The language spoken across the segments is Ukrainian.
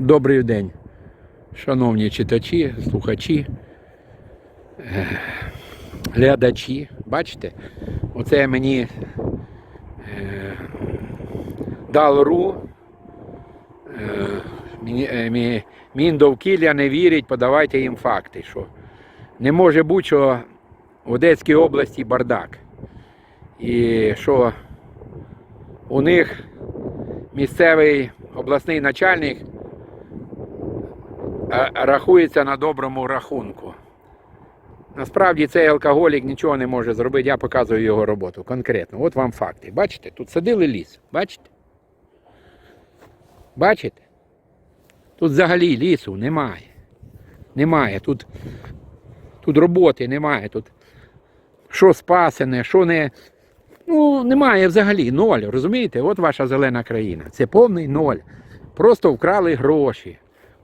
Добрий день, шановні читачі, слухачі, е, глядачі. Бачите, оце мені е, дал ру. Е, мені- е, мі- Міндовкілля не вірить, подавайте їм факти, що не може бути, що в Одеській області бардак. І що у них місцевий обласний начальник рахується на доброму рахунку. Насправді цей алкоголік нічого не може зробити, я показую його роботу конкретно. От вам факти. Бачите, тут садили ліс. Бачите? Бачите? Тут взагалі лісу немає. Немає. Тут, тут роботи немає. Тут що спасене, що не. Ну, немає взагалі ноль. Розумієте? От ваша зелена країна. Це повний ноль. Просто вкрали гроші.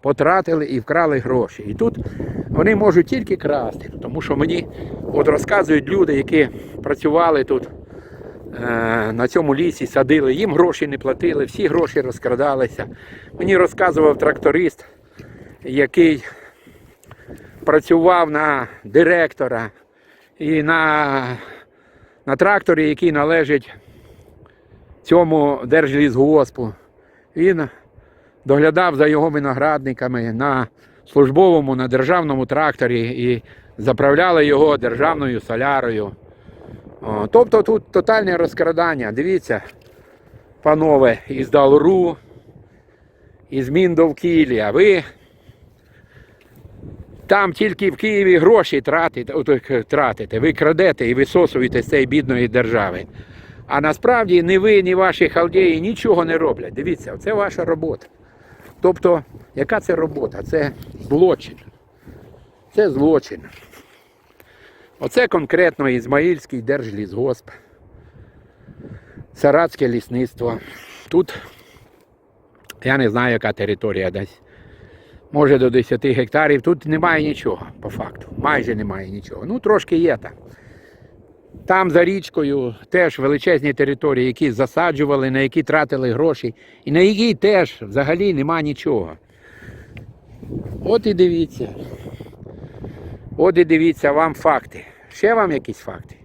Потратили і вкрали гроші. І тут вони можуть тільки красти. Тому що мені от розказують люди, які працювали тут е, на цьому лісі, садили, їм гроші не платили, всі гроші розкрадалися. Мені розказував тракторист, який працював на директора і на, на тракторі, який належить цьому держлісгоспу. Він доглядав за його виноградниками на службовому, на державному тракторі і заправляли його державною солярою. О, тобто тут тотальне розкрадання. Дивіться, панове, із Далру, із Міндовкілля. Ви там тільки в Києві гроші тратите, тратите, ви крадете і висосуєте з цієї бідної держави. А насправді ні ви, ні ваші халдеї нічого не роблять. Дивіться, це ваша робота. Тобто, яка це робота? Це злочин. Це злочин. Оце конкретно Ізмаїльський держлісгосп, Саратське лісництво. Тут я не знаю, яка територія десь. Може до 10 гектарів. Тут немає нічого, по факту. Майже немає нічого. Ну, трошки є там. Там за річкою теж величезні території, які засаджували, на які тратили гроші, і на які теж взагалі нема нічого. От і дивіться. От і дивіться вам факти. Ще вам якісь факти.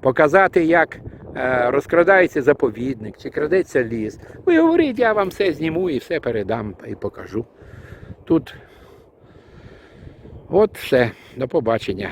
Показати, як е, розкрадається заповідник, чи крадеться ліс. Ви говоріть, я вам все зніму і все передам і покажу. Тут от все. До побачення.